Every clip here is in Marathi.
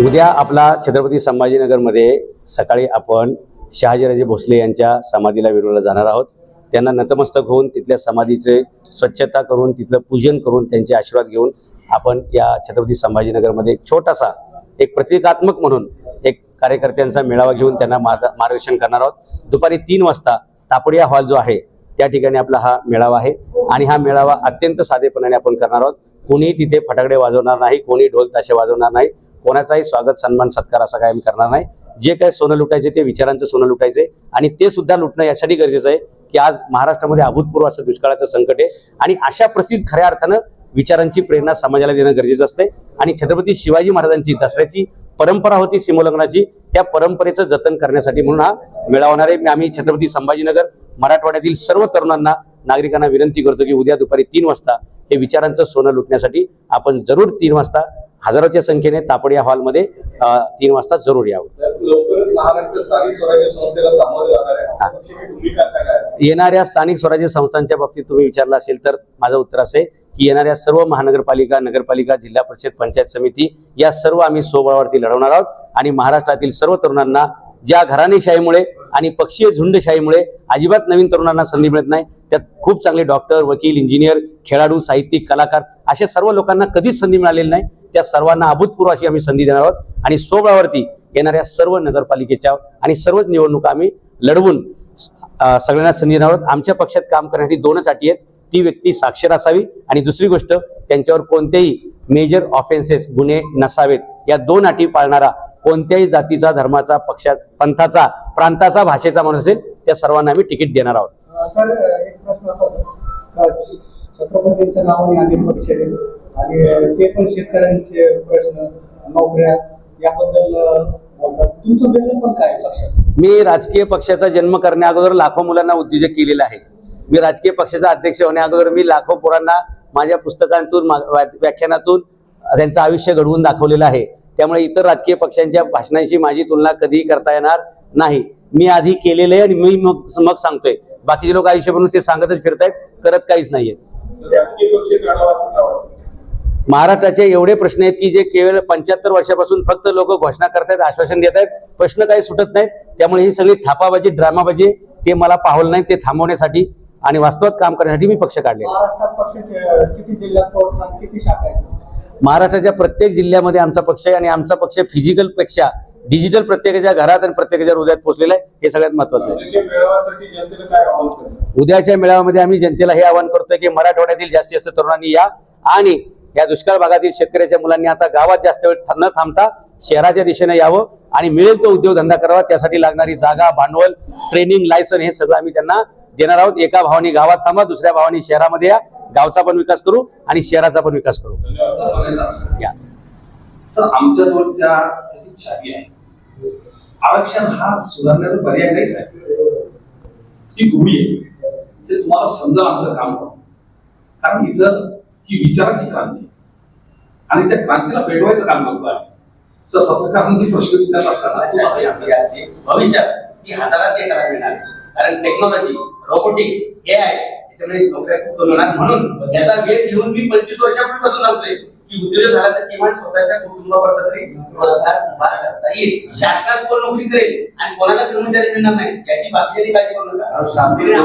उद्या आपला छत्रपती संभाजीनगरमध्ये सकाळी आपण शहाजीराजे भोसले यांच्या समाधीला विरोधाला जाणार आहोत. त्यांना नतमस्तक होऊन तिथल्या समाधीचे स्वच्छता करून तिथलं पूजन करून त्यांचे आशीर्वाद घेऊन आपण या छत्रपती संभाजीनगरमध्ये एक छोटासा एक प्रतिकात्मक म्हणून एक कार्यकर्त्यांचा मेळावा घेऊन त्यांना मार्गदर्शन करणार आहोत. दुपारी तीन वाजता तापडिया हॉल जो आहे त्या ठिकाणी आपला हा मेळावा आहे आणि हा मेळावा अत्यंत साधेपणाने आपण करणार आहोत. कोणीही तिथे फटाकडे वाजवणार नाही कोणी ढोल ताशे वाजवणार नाही. कोणाचाही स्वागत सन्मान सत्कार असा काय आम्ही करणार नाही. जे काय सोनं लुटायचे ते विचारांचं सोनं लुटायचे. आणि ते सुद्धा लुटणं यासाठी गरजेचं आहे की आज महाराष्ट्रामध्ये अभूतपूर्व असं दुष्काळाचं संकट आहे. आणि अशा परिस्थितीत खऱ्या अर्थानं विचारांची प्रेरणा समाजाला देणं गरजेचं असते आणि छत्रपती शिवाजी महाराजांची दसऱ्याची परंपरा होती सिमोल्लंघनाची त्या परंपरेचं जतन करण्यासाठी म्हणून हा मेळा होणार आहे. आम्ही छत्रपती संभाजीनगर मराठवाड्यातील सर्व तरुणांना नागरिकांना विनंती करतो की उद्या दुपारी तीन वाजता हे विचारांचं सोनं लुटण्यासाठी आपण जरूर तीन वाजता हजारोच्या संख्येने तापडिया हॉलमध्ये तीन वाजता जरूर यावं. हा. येणाऱ्या स्थानिक स्वराज्य संस्थांच्या बाबतीत तुम्ही विचारलं असेल तर माझं उत्तर असं आहे की येणाऱ्या सर्व महानगरपालिका नगरपालिका जिल्हा परिषद पंचायत समिती या सर्व आम्ही स्वबळावरती लढवणार आहोत. आणि महाराष्ट्रातील सर्व तरुणांना ज्या घराणेशाहीमुळे आणि पक्षीय झुंडशाहीमुळे अजिबात नवीन तरुणांना संधी मिळत नाही. त्यात खूप चांगले डॉक्टर वकील इंजिनियर खेळाडू साहित्यिक कलाकार अशा सर्व लोकांना कधीच संधी मिळालेली नाही. त्या सर्वांना अभूतपूर्व अशी आम्ही संधी देणार आहोत. आणि सोबळावरती येणाऱ्या सर्व नगरपालिकेच्या आणि सर्वच निवडणुका आम्ही लढवून सगळ्यांना संधी देणार आहोत. आमच्या पक्षात काम करण्यासाठी दोनच अटी आहेत. ती व्यक्ती साक्षर असावी आणि दुसरी गोष्ट त्यांच्यावर कोणतेही मेजर ऑफेन्सेस गुन्हे नसावेत. या दोन अटी पाळणारा कोणत्याही जातीचा धर्माचा पक्षात पंथाचा प्रांताचा भाषेचा माणूस असेल त्या सर्वांना आम्ही तिकीट देणार आहोत. छत्रपतींच्या नावाने अनेक पक्ष आणि ते पण शेतकऱ्यांचे प्रश्न नोकऱ्या याबद्दल मी राजकीय पक्षाचा जन्म करण्या अगोदर लाखो मुलांना उद्योजक केलेला आहे. मी राजकीय पक्षाचा अध्यक्ष होण्या अगोदर मी लाखो पोरांना माझ्या पुस्तकांतून व्याख्यानातून त्यांचं आयुष्य घडवून दाखवलेलं आहे. त्यामुळे इतर राजकीय पक्षांच्या भाषणांशी माझी तुलना कधीही करता येणार नाही. मी आधी केलेलं आहे आणि मी मग मग सांगतोय. बाकीचे लोक आयुष्य बनवून ते सांगतच फिरतायत करत काहीच नाहीये महाराष्ट्राचे एवढे प्रश्न आहेत की जे केवळ पंच्याहत्तर वर्षापासून फक्त लोक घोषणा करतायत आश्वासन देत आहेत प्रश्न काही सुटत नाहीत. त्यामुळे ही सगळी थापाबाजी ड्रामाबाजी ते मला पाहल नाही ते थांबवण्यासाठी आणि वास्तवात काम करण्यासाठी मी पक्ष काढले महाराष्ट्राच्या प्रत्येक जिल्ह्यामध्ये आमचा पक्ष आहे आणि आमचा पक्ष फिजिकलपेक्षा डिजिटल प्रत्येकाच्या घरात आणि प्रत्येकाच्या हृदयात पोहोचलेला आहे हे सगळ्यात महत्वाचं आहे. उद्याच्या मेळाव्यामध्ये आम्ही जनतेला हे आवाहन करतोय की मराठवाड्यातील जास्तीत जास्त तरुणांनी या आणि या दुष्काळ भागातील शेतकऱ्याच्या मुलांनी आता गावात जास्त वेळ न थांबता शहराच्या दिशेने यावं आणि मिळेल तो उद्योगधंदा करावा त्यासाठी लागणारी जागा भांडवल ट्रेनिंग लायसन हे सगळं आम्ही त्यांना देणार आहोत. एका भावाने गावात थांबा दुसऱ्या भावाने शहरामध्ये या. गावचा पण विकास करू आणि शहराचा पण विकास करू. धन्यवाद या. तर आमच्याजवळ त्या त्याची चावी आहे. आरक्षण हा सुधारण्याचा पर्याय आहे ही भूमी आहे. ते तुम्हाला समजा आमचं काम करू. कारण इथं ही विचाराची क्रांती. आणि त्या क्रांतीला पेटवायचं काम करतो आम्ही. तर पत्रकारांची प्रश्न विचारत असताना भविष्यात ती हजारात मिळणार कारण टेक्नॉलॉजी रोबोटिक्स ए आय त्याच्यामुळे नोकऱ्या खूप कमी होणार म्हणून. याचा वेध घेऊन मी पंचवीस वर्षापूर्वीपासून सांगतोय की उद्योजक झाला तर किमान स्वतःच्या कुटुंबावर तरी रोजगार उभा करता येईल. शासनात कोण नोकरी करेल आणि कोणाला कर्मचारी मिळणार नाही याची बाकी काळजी करू नका. शास्त्रीय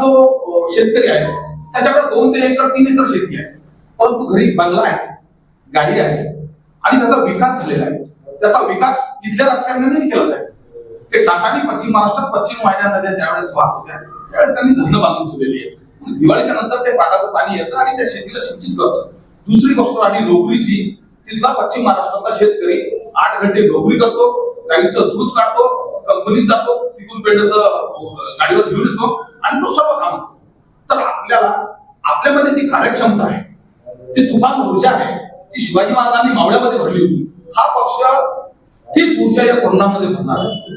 जो शेतकरी आहे त्याच्याकडे दोन ते एकर तीन एकर शेती आहे. परंतु घरी बंगला आहे गाडी आहे आणि त्याचा विकास झालेला आहे. त्याचा विकास इथल्या राजकारण्यांनी केला साहेब ते टाकाने पश्चिम महाराष्ट्रात पश्चिम वाहिन्या नद्या ज्यावेळेस वाहत होत्या त्यावेळेस त्यांनी धरणं बांधून ठेवलेली आहे दिवाळीच्या नंतर ते पाटाचं पाणी येतं आणि त्या शेतीला सिंचित करतं दुसरी गोष्ट आली लोकरीची तिथला पश्चिम महाराष्ट्रातला शेतकरी आठ घंटे नोकरी करतो गाईचं दूध काढतो कंपनीत जातो तिथून पेंडचं गाडीवर घेऊन येतो आणि तो सर्व काम तर आपल्याला आपल्यामध्ये जी कार्यक्षमता आहे. ती तुफान ऊर्जा आहे. ती शिवाजी महाराजांनी मावळ्यामध्ये भरली होती. हा पक्ष तीच ऊर्जा या तरुणामध्ये भरणार आहे.